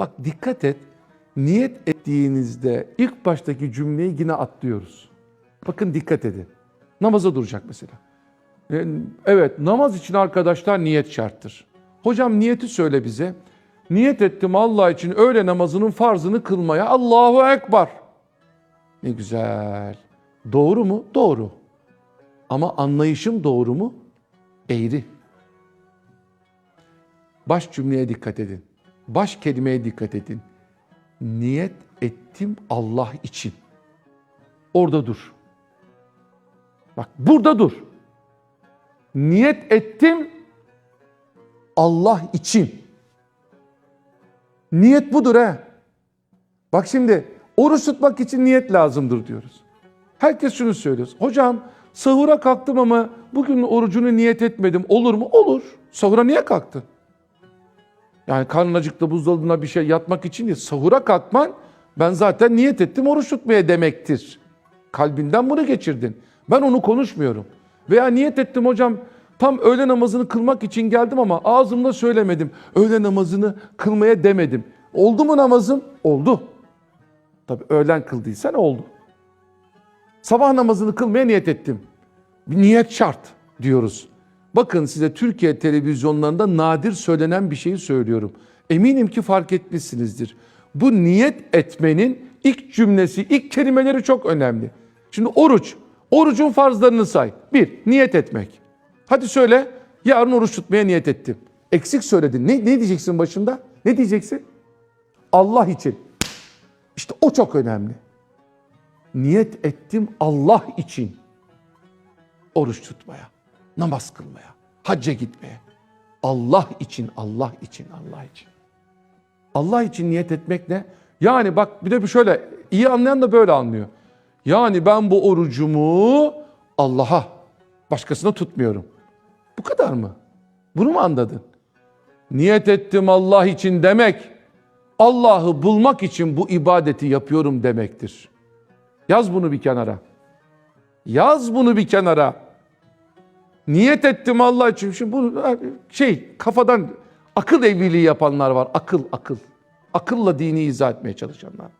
Bak dikkat et. Niyet ettiğinizde ilk baştaki cümleyi yine atlıyoruz. Bakın dikkat edin. Namaza duracak mesela. E, Evet namaz için arkadaşlar niyet şarttır. Hocam niyeti söyle bize. Niyet ettim Allah için öğle namazının farzını kılmaya. Allahu Ekber. Ne güzel. Doğru mu? Doğru. Ama anlayışım doğru mu? Eğri. Baş cümleye dikkat edin. Baş kelimeye dikkat edin. Niyet ettim Allah için. Orada dur. Bak burada dur. Niyet ettim Allah için. Niyet budur he. Bak şimdi oruç tutmak için niyet lazımdır diyoruz. Herkes şunu söylüyor. Hocam sahura kalktım ama bugün orucunu niyet etmedim. Olur mu? Olur. Sahura niye kalktın? Yani karnın acıktı buzdolabına bir şey yatmak için değil. Sahura kalkman ben zaten niyet ettim oruç tutmaya demektir. Kalbinden bunu geçirdin. Ben onu konuşmuyorum. Veya niyet ettim hocam tam öğle namazını kılmak için geldim ama ağzımda söylemedim. Öğle namazını kılmaya demedim. Oldu mu namazım? Oldu. Tabii öğlen kıldıysan oldu. Sabah namazını kılmaya niyet ettim. Bir niyet şart diyoruz. Bakın size Türkiye televizyonlarında nadir söylenen bir şeyi söylüyorum. Eminim ki fark etmişsinizdir. Bu niyet etmenin ilk cümlesi, ilk kelimeleri çok önemli. Şimdi oruç. Orucun farzlarını say. Bir, niyet etmek. Hadi söyle, yarın oruç tutmaya niyet ettim. Eksik söyledin. Ne, ne diyeceksin başında? Ne diyeceksin? Allah için. İşte o çok önemli. Niyet ettim Allah için. Oruç tutmaya, namaz kılmaya, hacca gitmeye. Allah için, Allah için, Allah için. Allah için niyet etmek ne? Yani bak bir de bir şöyle, iyi anlayan da böyle anlıyor. Yani ben bu orucumu Allah'a, başkasına tutmuyorum. Bu kadar mı? Bunu mu anladın? Niyet ettim Allah için demek, Allah'ı bulmak için bu ibadeti yapıyorum demektir. Yaz bunu bir kenara. Yaz bunu bir kenara. Niyet ettim Allah için. Şimdi bu şey kafadan akıl evliliği yapanlar var. Akıl, akıl. Akılla dini izah etmeye çalışanlar.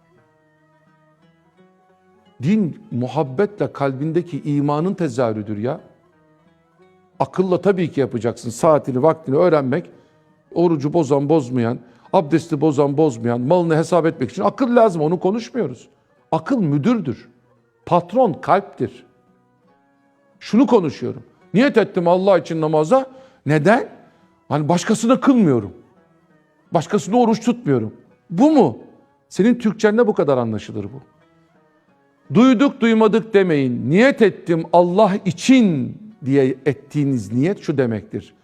Din muhabbetle kalbindeki imanın tezahürüdür ya. Akılla tabii ki yapacaksın. Saatini, vaktini öğrenmek, orucu bozan, bozmayan, abdesti bozan, bozmayan, malını hesap etmek için akıl lazım. Onu konuşmuyoruz. Akıl müdürdür. Patron kalptir. Şunu konuşuyorum. Niyet ettim Allah için namaza. Neden? Hani başkasına kılmıyorum. Başkasına oruç tutmuyorum. Bu mu? Senin Türkçenle bu kadar anlaşılır bu. Duyduk duymadık demeyin. Niyet ettim Allah için diye ettiğiniz niyet şu demektir.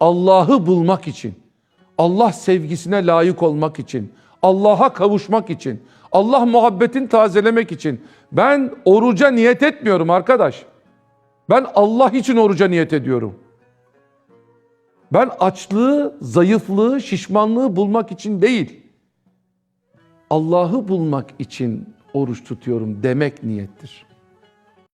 Allah'ı bulmak için, Allah sevgisine layık olmak için, Allah'a kavuşmak için, Allah muhabbetin tazelemek için. Ben oruca niyet etmiyorum arkadaş. Ben Allah için oruca niyet ediyorum. Ben açlığı, zayıflığı, şişmanlığı bulmak için değil. Allah'ı bulmak için oruç tutuyorum demek niyettir.